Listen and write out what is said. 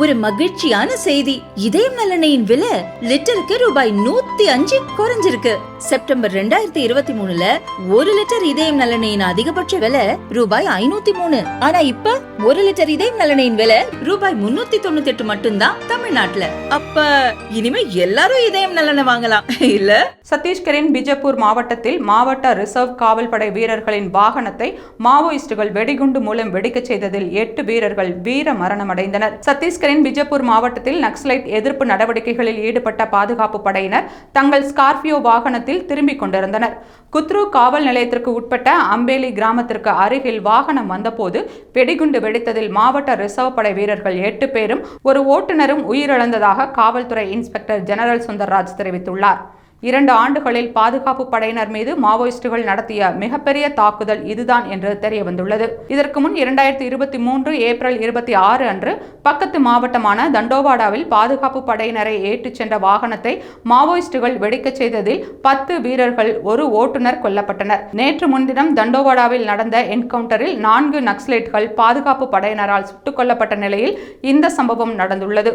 ஒரு மகிழ்ச்சியான செய்தி. இதயம் நலனையின் விலை லிட்டருக்கு ரூபாய் நூத்தி அஞ்சு குறைஞ்சிருக்கு. செப்டம்பர் ரெண்டாயிரத்தி இருபத்தி மூணுல ஒரு லிட்டர் இதயம் நலனையின் அதிகபட்ச விலை ரூபாய் ஐநூத்தி மூணு. ஆனா இப்ப ஒரு லிட்டர் இதயம் நலனையின் விலை ரூபாய் முன்னூத்தி தொண்ணூத்தி எட்டு மட்டும்தான் தமிழ்நாட்டுல. அப்ப இனிமே எல்லாரும் இதயம் நலனை வாங்கலாம். இல்ல? சத்தீஸ்கரின் பிஜப்பூர் மாவட்டத்தில் மாவட்ட ரிசர்வ் காவல்படை வீரர்களின் வாகனத்தை மாவோயிஸ்டுகள் வெடிகுண்டு மூலம் வெடிக்கச் செய்ததில் எட்டு வீரர்கள் வீர மரணமடைந்தனர். சத்தீஸ்கரின் பிஜப்பூர் மாவட்டத்தில் நக்சலைட் எதிர்ப்பு நடவடிக்கைகளில் ஈடுபட்ட பாதுகாப்பு படையினர் தங்கள் ஸ்கார்பியோ வாகனத்தில் திரும்பிக் கொண்டிருந்தனர். குத்ரு காவல் நிலையத்திற்கு உட்பட்ட அம்பேலி கிராமத்திற்கு அருகில் வாகனம் வந்தபோது வெடிகுண்டு வெடித்ததில் மாவட்ட ரிசர்வ் படை வீரர்கள் எட்டு பேரும் ஒரு ஓட்டுநரும் உயிரிழந்ததாக காவல்துறை இன்ஸ்பெக்டர் ஜெனரல் சுந்தர்ராஜ் தெரிவித்துள்ளார். இரண்டு ஆண்டுகளில் பாதுகாப்பு படையினர் மீது மாவோயிஸ்டுகள் நடத்திய மிகப்பெரிய தாக்குதல் இதுதான் என்று தெரியவந்துள்ளது. இதற்கு முன் இரண்டாயிரத்தி இருபத்தி மூன்று ஏப்ரல் இருபத்தி ஆறு அன்று பக்கத்து மாவட்டமான தண்டோவாடாவில் பாதுகாப்பு படையினரை ஏற்றிச் சென்ற வாகனத்தை மாவோயிஸ்டுகள் வெடிக்கச் செய்ததில் பத்து வீரர்கள் ஒரு ஓட்டுநர் கொல்லப்பட்டனர். நேற்று முன்தினம் தண்டோவாடாவில் நடந்த என்கவுண்டரில் நான்கு நக்சலைட்கள் பாதுகாப்பு படையினரால் சுட்டுக் கொல்லப்பட்ட நிலையில் இந்த சம்பவம் நடந்துள்ளது.